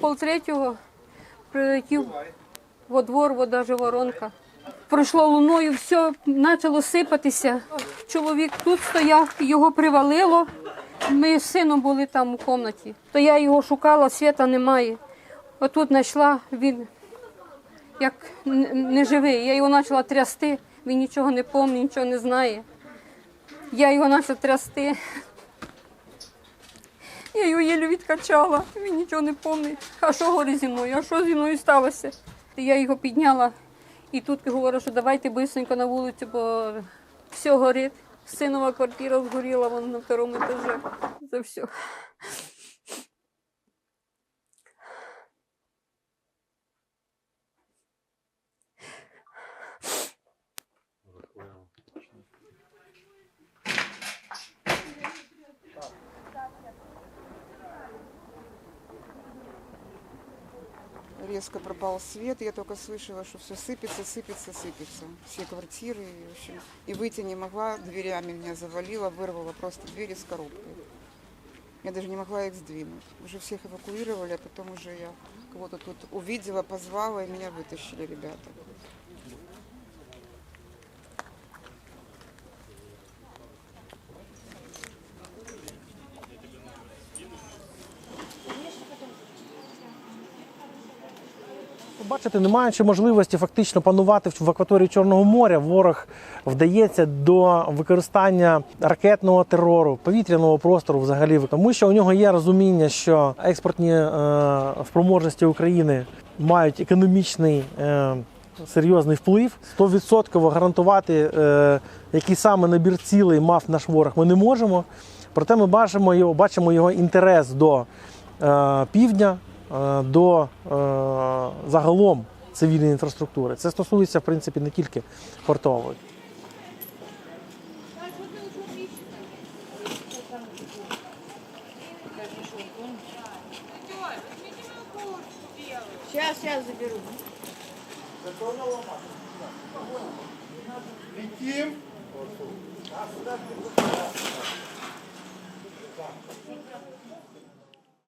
полтретього прилетів во двор, вода воронка. Пройшло луною, все почало сипатися. Чоловік тут стояв, його привалило. Ми з сином були там у кімнаті. То я його шукала, світа немає. Отут знайшла, він як неживий. Я його почала трясти, він нічого не пам'ятає, нічого не знає. Я його почала трясти. Я його єлю відкачала, він нічого не пам'ятає. А що говорить зі мною? А що зі мною сталося? Я його підняла і тут говорю, що давайте бисенько на вулицю, бо все горить. Синова квартира згоріла, вона на второму етажі. За все. Резко пропал свет, я только слышала, что все сыпется, сыпется, сыпется. Все квартиры, и, в общем, и выйти не могла, дверями меня завалило, вырвало просто двери с коробкой. Я даже не могла их сдвинуть. Уже всех эвакуировали, а потом уже я кого-то тут увидела, позвала, и меня вытащили ребята. Бачите, не маючи можливості фактично панувати в акваторії Чорного моря, ворог вдається до використання ракетного терору, повітряного простору взагалі, тому що у нього є розуміння, що експортні е, спроможності України мають економічний е, серйозний вплив. 100% гарантувати, е, який саме набір цілей мав наш ворог, ми не можемо. Проте ми бачимо його, бачимо його інтерес до е, півдня, до е, загалом цивільної інфраструктури. Це стосується, в принципі, не тільки портової. Сейчас, сейчас заберу.